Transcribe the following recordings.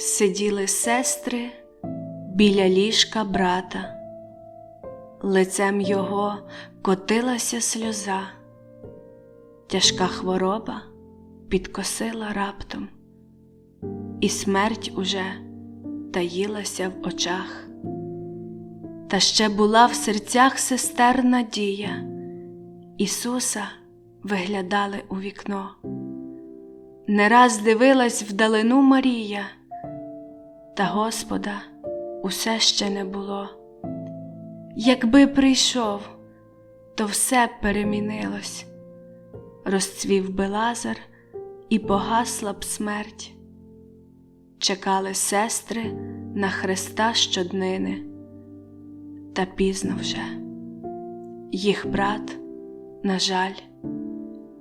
Сиділи сестри біля ліжка брата, лицем його котилася сльоза, тяжка хвороба підкосила раптом, і смерть уже таїлася в очах. Та ще була в серцях сестер надія, Ісуса виглядали у вікно. Не раз дивилась вдалину Марія, та Господа усе ще не було. Якби прийшов, то все перемінилось, розцвів би лазар і погасла б смерть. Чекали сестри на Христа щоднини, та пізно вже їх брат, на жаль,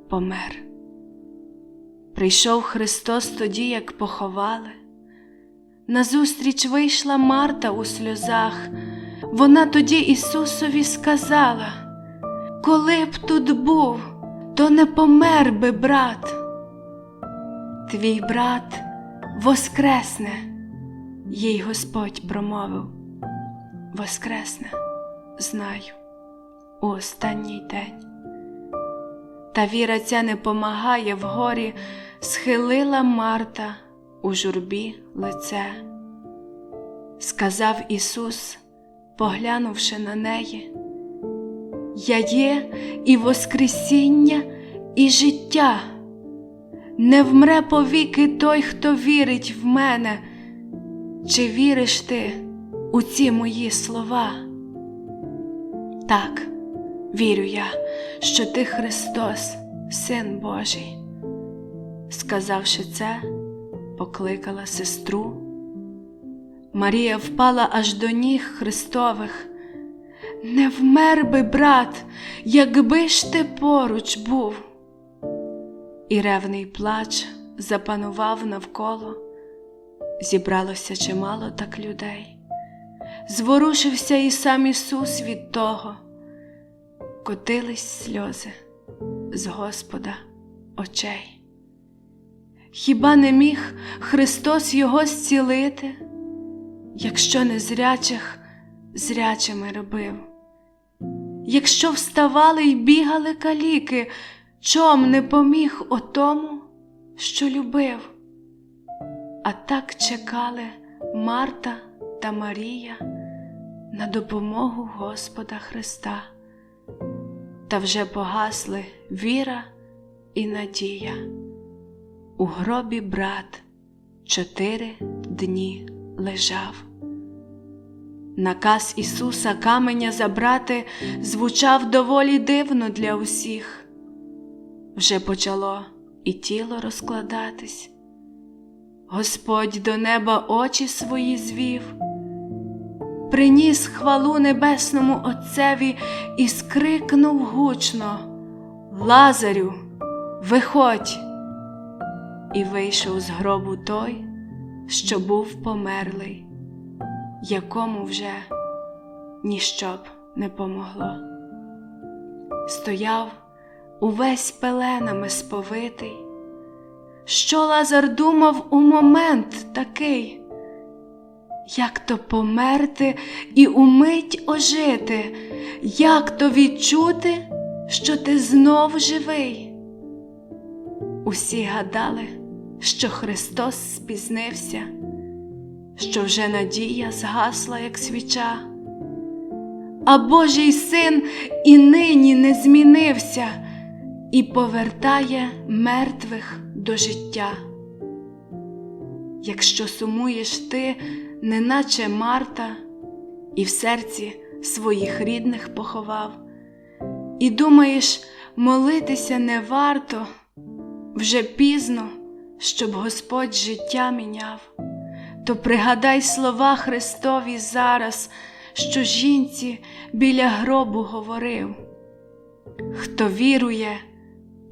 помер. Прийшов Христос тоді, як поховали. Назустріч вийшла Марта у сльозах. Вона тоді Ісусові сказала: Коли б тут був, то не помер би брат. Твій брат воскресне, їй Господь промовив. Воскресне, знаю, у останній день. Та віра ця не помагає в горі, схилила Марта у журбі лице. Сказав Ісус, поглянувши на неї, Я є і Воскресіння, і життя. Не вмре повіки той, хто вірить в мене. Чи віриш ти у ці мої слова? Так, вірю я, що ти Христос, Син Божий. Сказавши це, покликала сестру. Марія впала аж до ніг Христових. Не вмер би, брат, якби ж ти поруч був. І ревний плач запанував навколо, зібралося чимало так людей. Зворушився і сам Ісус від того, котились сльози з Господа очей. Хіба не міг Христос Його зцілити, якщо незрячих зрячими робив? Якщо вставали й бігали каліки, чом не поміг отому, що любив? А так чекали Марта та Марія на допомогу Господа Христа, та вже погасли віра і надія. У гробі брат чотири дні лежав. Наказ Ісуса каменя забрати звучав доволі дивно для усіх. Вже почало і тіло розкладатись. Господь до неба очі свої звів, приніс хвалу небесному Отцеві і скрикнув гучно Лазарю, виходь! І вийшов з гробу той, що був померлий, якому вже ніщо б не помогло. Стояв увесь пеленами сповитий, що Лазар думав у момент такий, як то померти і умить ожити, як то відчути, що ти знов живий. Усі гадали, що Христос спізнився, що вже надія згасла, як свіча, а Божий син і нині не змінився і повертає мертвих до життя. Якщо сумуєш ти, неначе Марта, і в серці своїх рідних поховав, і думаєш, молитися не варто вже пізно, щоб Господь життя міняв, то пригадай слова Христові зараз, що жінці біля гробу говорив. Хто вірує,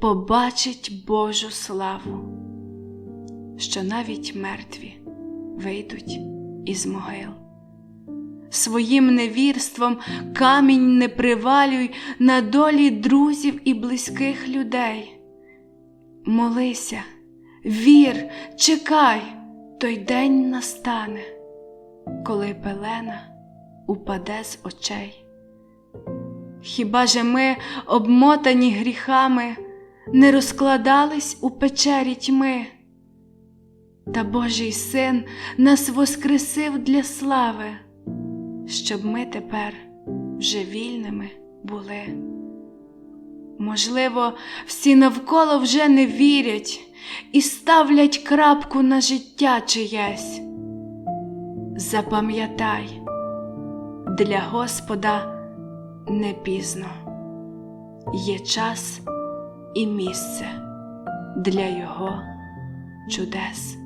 побачить Божу славу, що навіть мертві вийдуть із могил. Своїм невірством камінь не привалюй на долі друзів і близьких людей. Молися, вір, чекай, той день настане, коли пелена упаде з очей. Хіба же ми, обмотані гріхами, не розкладались у печері тьми? Та Божий син нас воскресив для слави, щоб ми тепер вже вільними були. Можливо, всі навколо вже не вірять і ставлять крапку на життя чиєсь. Запам'ятай, для Господа не пізно, є час і місце для Його чудес.